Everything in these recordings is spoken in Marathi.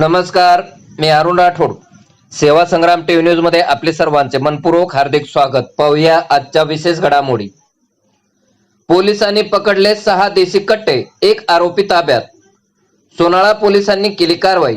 नमस्कार मी अरुण राठोड. सेवा संग्राम टीव्ही न्यूजमध्ये आपले सर्वांचे मनपूर्वक हार्दिक स्वागत. पाहूया आजच्या विशेष घडामोडी. पोलिसांनी पकडले सहा देशी कट्टे एक आरोपी ताब्यात. सोनाळा पोलिसांनी केली कारवाई.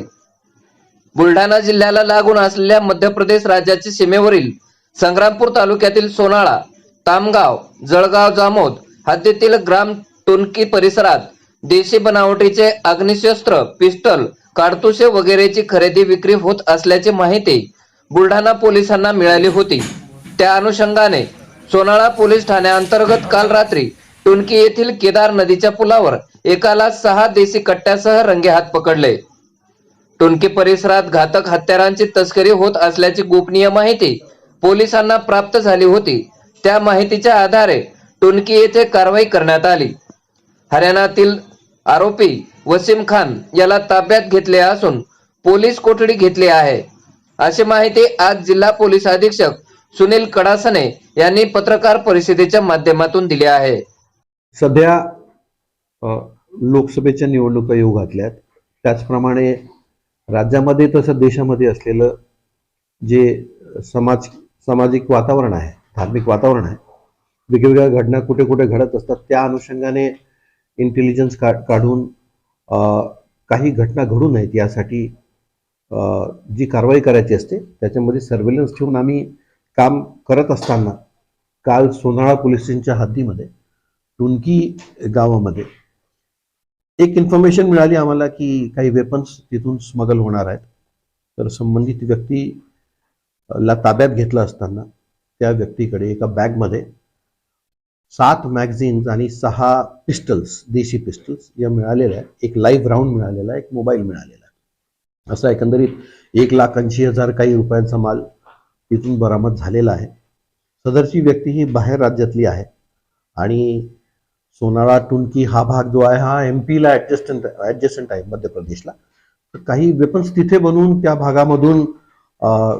बुलढाणा जिल्ह्याला लागून असलेल्या मध्य प्रदेश राज्याच्या सीमेवरील संग्रामपूर तालुक्यातील सोनाळा तामगाव जळगाव जामोद हद्दीतील ग्राम टोनकी परिसरात देशी बनावटीचे अग्निशस्त्र पिस्टल काडतुसे वगैरेची खरेदी विक्री होत असल्याची माहिती बुलढाणा पोलिसांना मिळाली होती. त्या अनुषंगाने सोनाळा पोलीस ठाण्याअंतर्गत काल रात्री टुनकी येथील केदार नदीच्या पुलावर एकाला सहा देशी कट्ट्यासह रंगेहात पकडले. टुनकी परिसरात घातक हत्यारांची तस्करी होत असल्याची गोपनीय माहिती पोलिसांना प्राप्त झाली होती. त्या माहितीच्या आधारे टुनकी येथे कारवाई करण्यात आली. हरियाणातील आरोपी वसीम खान याला ताब्यात घेतले असून पोलीस कोठडी घेतली आहे. अशी माहिती आज जिल्हा पोलीस अधीक्षक सुनील कडासने यांनी पत्रकार परिषदेच्या माध्यमातून दिली आहे. सध्या लोकसभेच्या निवडणुका येऊ घातल्यात. त्याचप्रमाणे राज्यामध्ये तसं देशामध्ये असलेलं जे समाज सामाजिक वातावरण आहे धार्मिक वातावरण आहे वेगवेगळ्या घटना कुठे कुठे घडत असतात त्या अनुषंगाने इंटेलिजन्स का काढून काही घटना घडू नयेत यासाठी जी कारवाई करायची असते त्याच्यामध्ये सर्व्हेलन्स ठेवून आम्ही काम करत असताना काल सोनाळा पोलीस स्टेशनच्या हद्दीमध्ये टुनकी गावामध्ये एक इन्फॉर्मेशन मिळाली आम्हाला की काही वेपन्स तिथून स्मगल होणार आहेत. तर संबंधित व्यक्ती ला ताब्यात घेतलं असताना त्या व्यक्तीकडे एका बॅगमध्ये सात मॅगझिन्स आणि सहा पिस्टल्स देशी पिस्टल्स या मिळालेल्या आहेत. एक लाईव्ह राऊंड मिळालेला आहे एक मोबाईल मिळालेला आहे. असा एकंदरीत एक लाख ऐंशी हजार काही रुपयांचा माल तिथून बरामद झालेला आहे. सदरची व्यक्ती ही बाहेर राज्यातली आहे. आणि सोनाळा टुनकी हा भाग जो आहे हा एम पीला ॲडजस्टंट ॲडजस्टंट आहे मध्य प्रदेशला. तर काही वेपन्स तिथे बनवून त्या भागामधून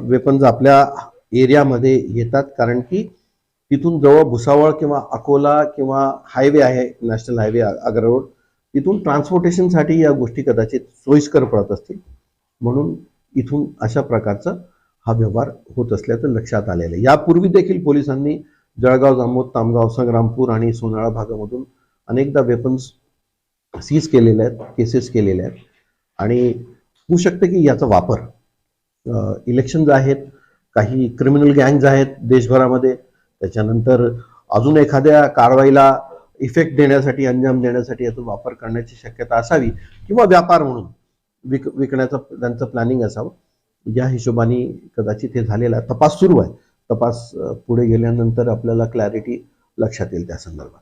वेपन्स आपल्या एरियामध्ये येतात. कारण की तिथून जवळ भुसावळ किंवा अकोला किंवा हायवे आहे नॅशनल हायवे आग्रा रोड तिथून ट्रान्सपोर्टेशनसाठी या गोष्टी कदाचित सोयीस्कर पडत असतील. म्हणून इथून अशा प्रकारचा हा व्यवहार होत असल्याचं लक्षात आलेलं आहे. यापूर्वी देखील पोलिसांनी जळगाव जामोद तामगाव संग्रामपूर आणि सोनाळा भागामधून अनेकदा वेपन्स सीज केलेले आहेत केसेस केलेले आहेत. आणि होऊ शकतं की याचा वापर इलेक्शन्स आहेत काही क्रिमिनल गँग्ज आहेत देशभरामध्ये त्याच्यानंतर अजून एखाद्या कारवाईला इफेक्ट देण्यासाठी अंजाम देण्यासाठी याचा वापर करण्याची शक्यता असावी किंवा व्यापार म्हणून विक विकण्याचं त्यांचं प्लॅनिंग असावं. या हिशोबाने कदाचित हे झालेलं आहे. तपास सुरू आहे. तपास पुढे गेल्यानंतर आपल्याला क्लॅरिटी लक्षात येईल त्या संदर्भात.